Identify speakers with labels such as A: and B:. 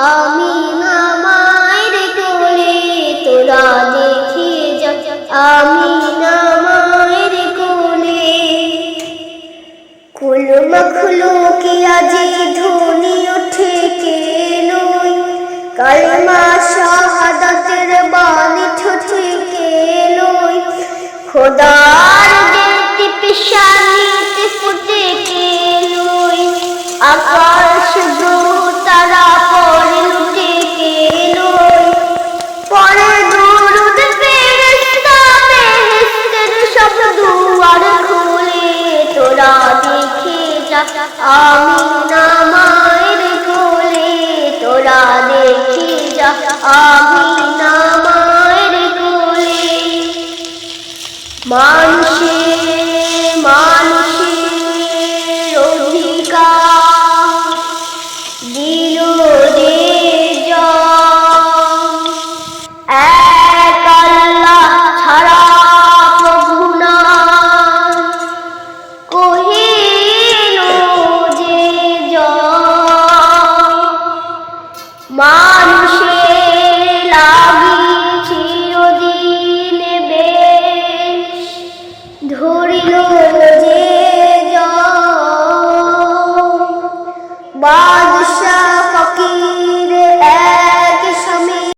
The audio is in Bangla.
A: আমি না মায়ের কোলে তোরা দেখে যা। আমি নামায়ের কোলে। কুল মখলু কি আজি ধুনি উঠে কে লই কালমা শাহাদাতের বাণী ঠুঠে কে লই খোদার পিশানিতে ফুটে কে লই আকাশ আমি না মায়ের কোলে তোরা দেখি যা আমি নামায়ের কোলে। মানুষের মানুষ